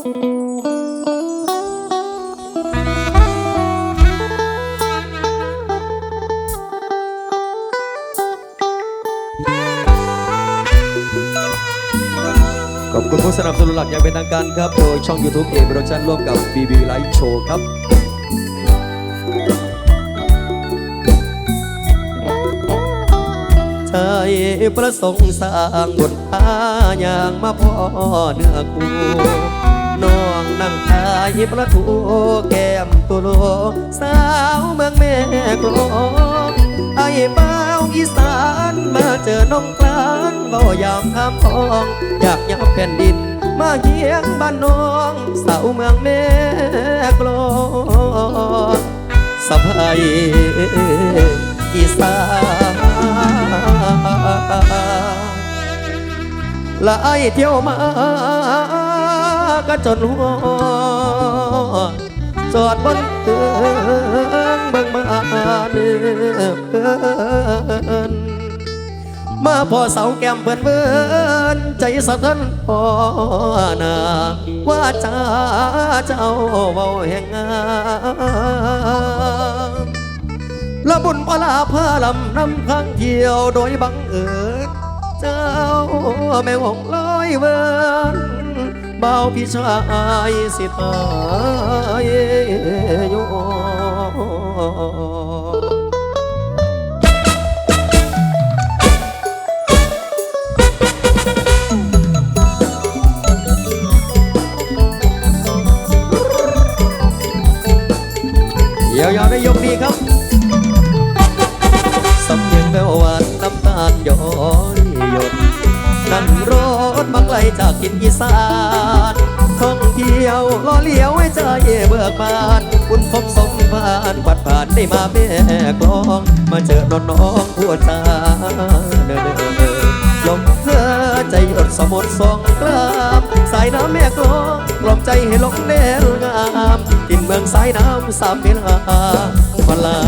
ขอบคุณผู้สนับสนุนหลักอย่างเป็นทางการครับ โดยช่อง YouTube เอ r o d u c t i o n ร่วมกับ BB Live Show ครับใจประสงค์สร้างบทพาอย่างมาพ่อเนื้อกู น้องนั่งทายประทูแก้มตุโลสาวเมืองแม่กลองไอ้เบ้าอีสานมาเจอน้องกลานเบายามทำทอง อยากยับแผ่นดิน มาเยียงบ้านน้องสาวเมืองแม่กลองสะพายอีสานและไอเที่ยวมา ก็จนหัวจอดบนเตือนเบิ่งมาเนื้อเพิ่นมาพอเสาแก้มเพิ่นเบิ่นใจสะท้อนพอนาว่าจ้าเจ้าเว้าแห่งงามละบุญพลาพาลำนำทางเที่ยวโดยบังเอิญเจ้าแม่หงลอยเวิน เบาพี่ชายสิทายโยยาวๆได้ยกดีครับสำเนียงแววหวานน้ำตาลย้อยหยดนั่งรถมาไกลจากกินอีสาน กบานคุณพบสมบานปัดผ่านได้มาแม่กลอง มาเจอน้องน้องหัวตาเดินลมเธอใจหยดสมุดสองกลามสายน้ำแม่กลองกล่อมใจให้ลงเนลงามกินเมืองสายน้ำสามเวลาพลา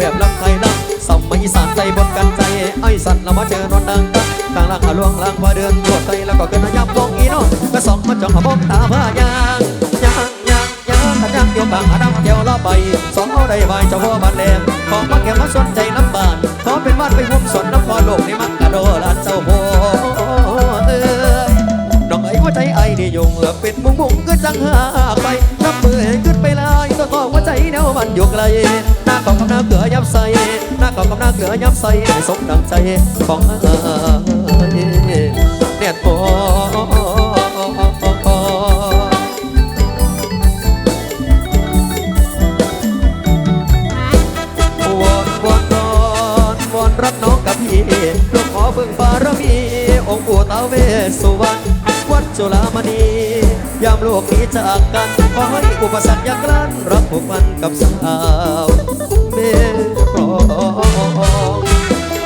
แบบลำไทยลำสมัยสานใจบนกันใจไอ้สันเรามาเจอนอนดังกันกลางล่างอาลวงล่างพาเดินตรวจใจแล้วก็เกินยับวงอีโน่ก็สองมาจ้องขบองตาพายางยางยางยางขันยางเกี่ยวบางอาดำเกี่ยวล้อไปสองเอาได้ใบเจ้าพ่อบ้านแหลมของมาแก่มาสนใจน้ำบานขอเป็นบ้านไปหุ้มสนน้ำพอโลกในมักกะโดลานเจ้าโพเอ้ยน้องไอ้หัวใจไอ้นี่ยงเหลือเป็นมุงมุงก็จังหาไปนับมือให้ขึ้นไปแลา ยตัวทองหัวใจแนวมันอยู่ไกลหน้าของกำน้าเกลือยับใส่หน้าของกำน้าเกลือยับใส่ให้สมดังใจของเอ้ยเนี่ยโอวอนวอนวอนวอนรับน้องกับพี่ลูกขอเบิ่งบารมี องค์ปู่ตาเวสสุวรรณวัดจุฬามณี ยามโลกนี้จากกันขอให้อุปสรรคอยากลั้นรักผูกพันกับสาวเมฆรอง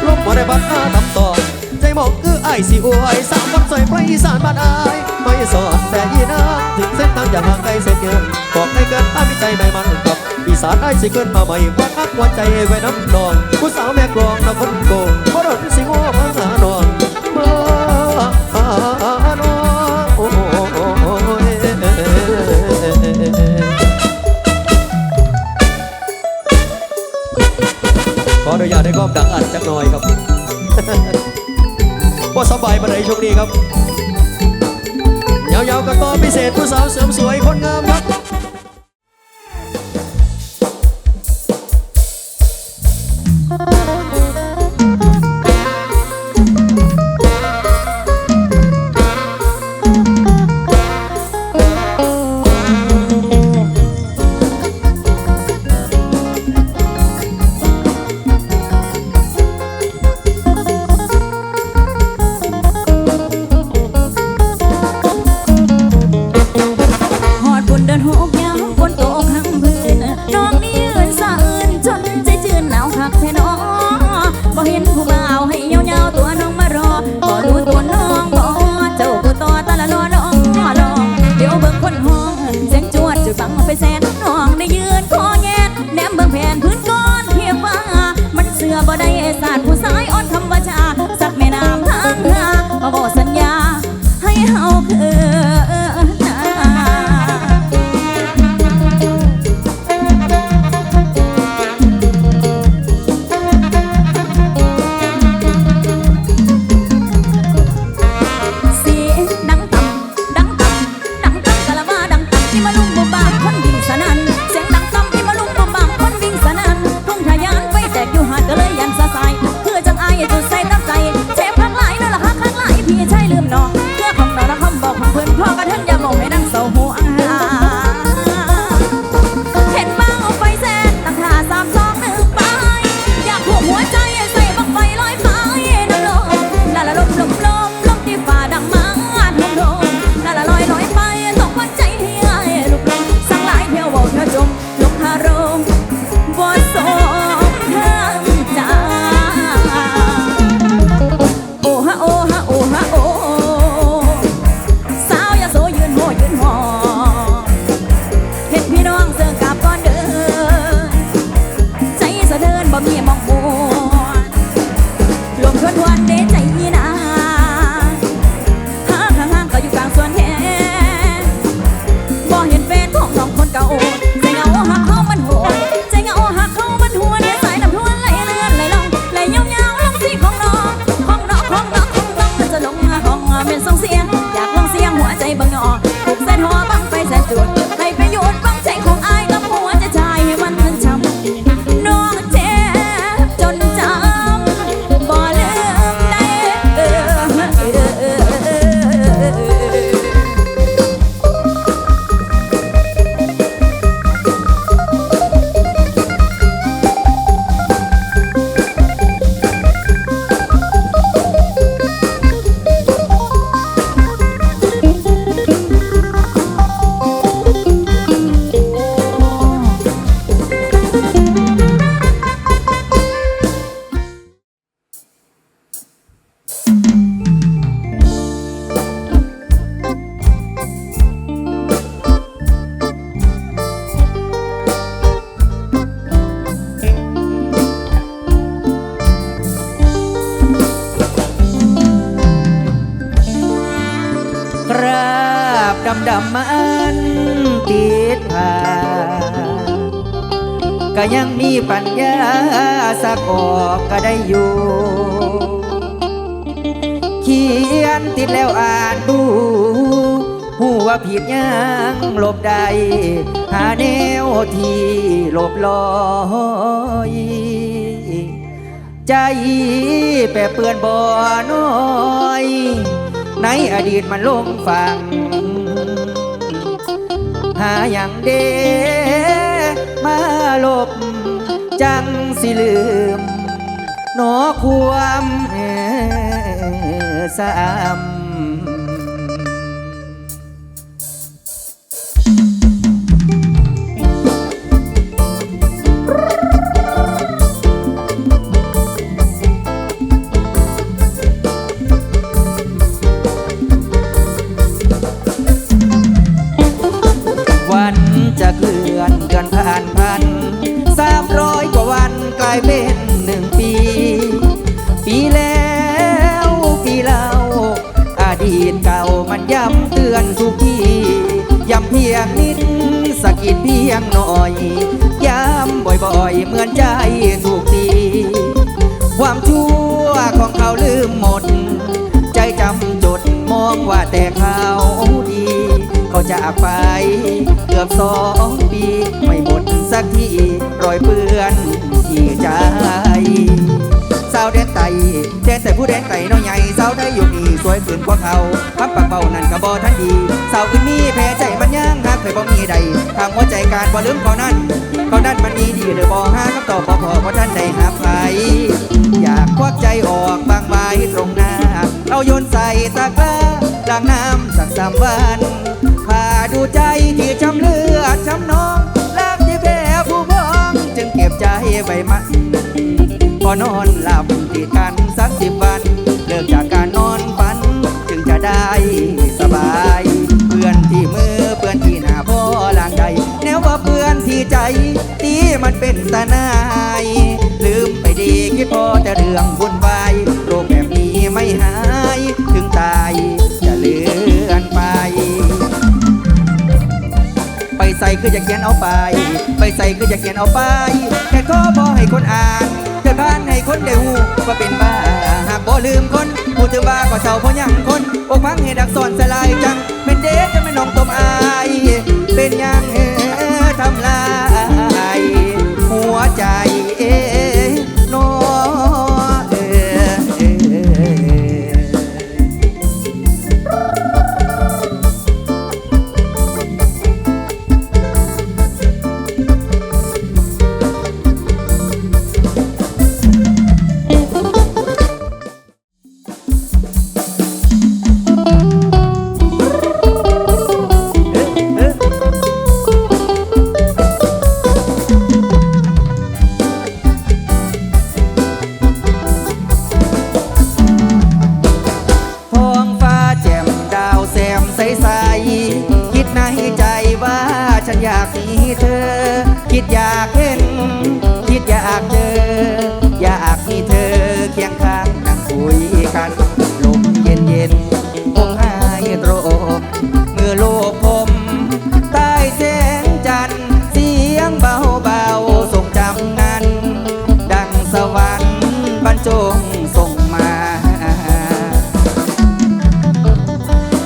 ลบมาได้บัดหน้าทำต่อใจมองคือไอ้สิอวยสามวันสวยไพรอีสานบ้านอายไม่สอนแต่ยีน้ำถึงเส้นทางอย่าห่างไกลเส้นเกินบอกให้เกินอ้ามีใจไม่มันกับอีสานไอ้สิเกินมาใหม่วัดอักวัดใจไว้น้ำนองผู้สาวแม่กลองน้ำคนโกงเพราะ บายบันไดโชคดีครับยาวๆกับต่อพิเศษผู้สาวเสริมสวย ดำมันติดผ่าก็ยังมีปัญญาสักออกก็ได้อยู่ เขียนติดแล้วอ่านดูหูว่าผิดยังหลบได้หาแนวที่หลบลอยใจแปรเปื้อนบ่อน้อย ในอดีตมันลงฟังหาอย่างเดมาลบ จังสิลืมหนอความเสาม มหมด ใจจำจดมองว่าแต่เขาดี เขาจากไป เกือบสองปี ไม่หมดสักทีรอยเปื้อนที่ใจาวแดนไตแดนแต่ผู้แดนไตน้อยใหญ่สาวได้อยู่นี่สวยขึ้นกว่าเขาคำปากเบานั่นก็บ่ทันดีสาวอื่นมีแพ้ใจมันย่างหากเคยบ่มีใดทางหัวใจการบ่ลืมเขานั้นเขานั้นมันมีดีหรือบ่หาคำตอบบ่พอเพราะท่านได้หาไปอยากควักใจออกบางใบตรงหน้าเอาโยนใส่ตะกร้าล้างน้ำสักสามวันพาดูใจที่ช้ำเลือดช้ำนองรักที่แพ้ผู้พองจึงเก็บใจไว้มัน นอนหลับติดกันสักสิบวันเลิกจากการนอนฝัน จึงจะได้สบาย เพื่อนที่มือเพื่อนที่หน้าพ่อลางใดแนวว่าเพื่อนที่ใจตีมันเป็นตาหนายลืมไปดีคิดพอแต่เรื่องวุ่นวายโรคแบบนี้ไม่หาย ถึงตายจะเลื่อนไปไปใส่คือจะเขียนเอาไป ไปใส่คือจะเขียนเอาไป แค่ขอพอให้คนอ่าน ผ่านให้คนได้หูว่าเป็นบ้าหากบ่ลืมคนพูดถึงว่าก็เศร้าเพราะยังคนอกพังเห้ดักสอนสลายจังเป็นเด็กจะไม่น้องตมอายเป็นยังเออทำลายหัวใจ คิดอยากเจอ อยากมีเธอเคียงข้างนั่งคุยกันลมเย็นเย็นองหายตรงเมื่อโลกผมใต้แสงจันทร์เสียงเบาเบาทรงจำงันดังสวรรค์บรรจงส่งมา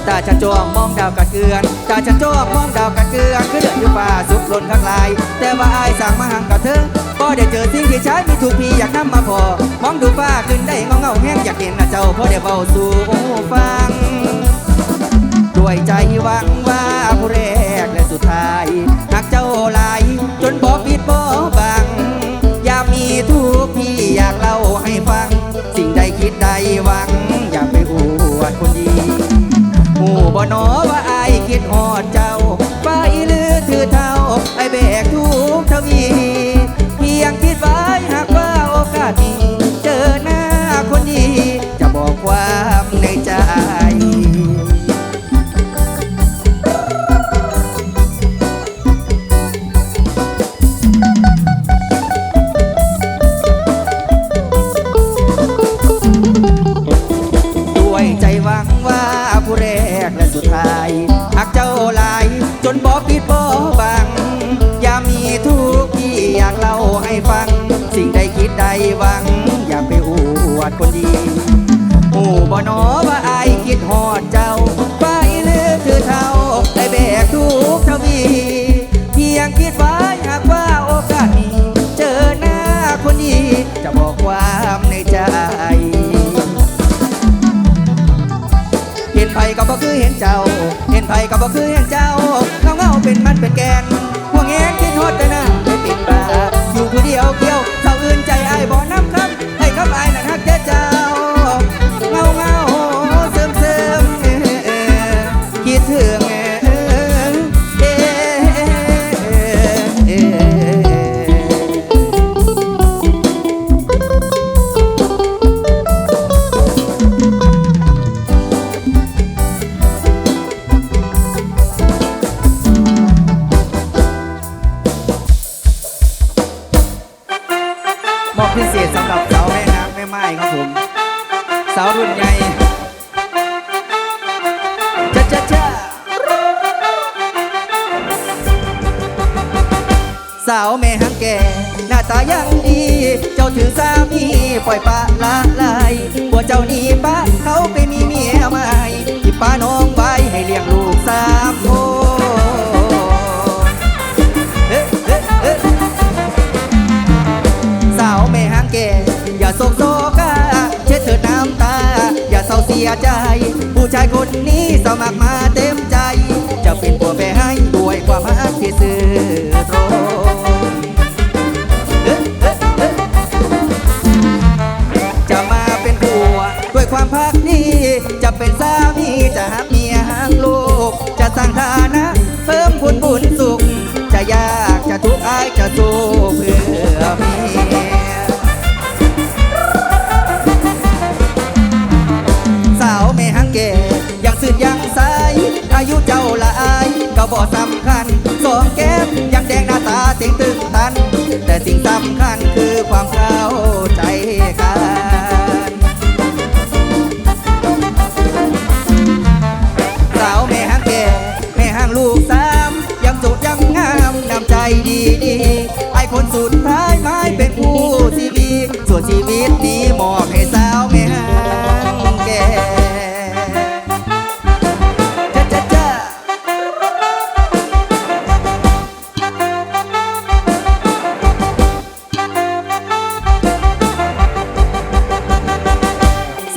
ตาฉันจ้องาวกัดเกลือนตาฉันจ้องมองดาวกัดเกลือนคือเดือดอยู่ป่าสุกหล่นข้างลาย แต่ว่าอายสั่งมาห่างกับเธอก็ได้เจอสิ่งที่ใช้มีถูกพีอยากนำมาพอ มองดูฟ้าขึ้นได้เงาเงาแห้งอยากเห็นน้าเจ้าพอได้เบาสู่ฟัง ด้วยใจหวังว่าผู้แรกและสุดท้ายหากเจ้าลายจนบอกปิดบ่บัง อยากมีทุกพี่อยากเล่าให้ฟัง สิ่งใดคิดใดหวัง อยากไปอวดคนดี บ่หนอว่าอายคิดหอดเจ้าไปลือถือเท่าไอแบกทุกทวี ไผก็บ่คือเห็นเจ้าเงาเงาเป็นมันเป็นแกน สาวแม่หางแก่ หน้าตายังดี เจ้าถือสามีปล่อยปะละลายกลัวเจ้านี้ป้าเขาไปมีเมียใหม่ที่ป้าน้องไว้ให้เลี้ยงลูกสามคนเอ๊ะเอ๊ะเอ๊ะสาวแม่หางแก่ อย่าโศกโศกาเช็ดเถิดน้ำตา อย่าเศร้าเสียใจ ผู้ชายคนนี้สมัครมา สิ่งสำคัญคือความเข้า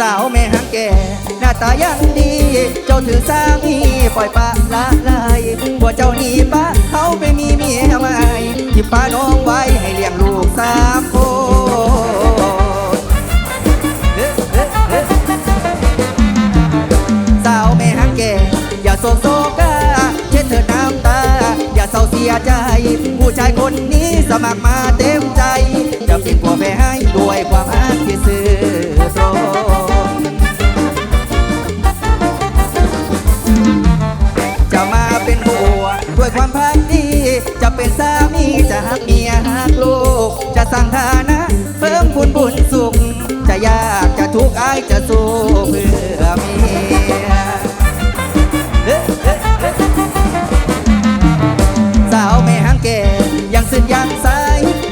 สาวแม่หางแก่ หน้าตายังดี เจ้าถือสามีปล่อยปะละลายหัวเจ้านี่ป้าเขาไปมีเมียใหม่ที่ป้าน้องไว้ให้เลี้ยงลูกสามคนสาวแม่หางแก่ อย่าโศกโศกาเช็ดเถิดน้ำตา อย่าเศร้าเสียใจ ผู้ชายคนนี้สมัครมาเต็มใจ จะเป็นผัวแม่ให้ด้วยความรักที่ซื่อ ความพักดี จะเป็นสามีจะหักเมียหักลูก จะสร้างฐานะเพิ่มบุญบุญสุข จะยากจะทุกข์อายจะสู้เพื่อเมียเอ๊ะเอ๊ะเอ๊ะสาวแม่หางแก่ยังสิ้นยังใส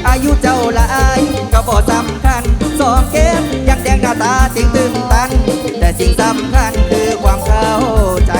อายุเจ้าละอายก็บ่สำคัญสองแก้มยังแดงหน้าตาติงตึงตัน แต่สิ่งสำคัญคือความเข้าใจ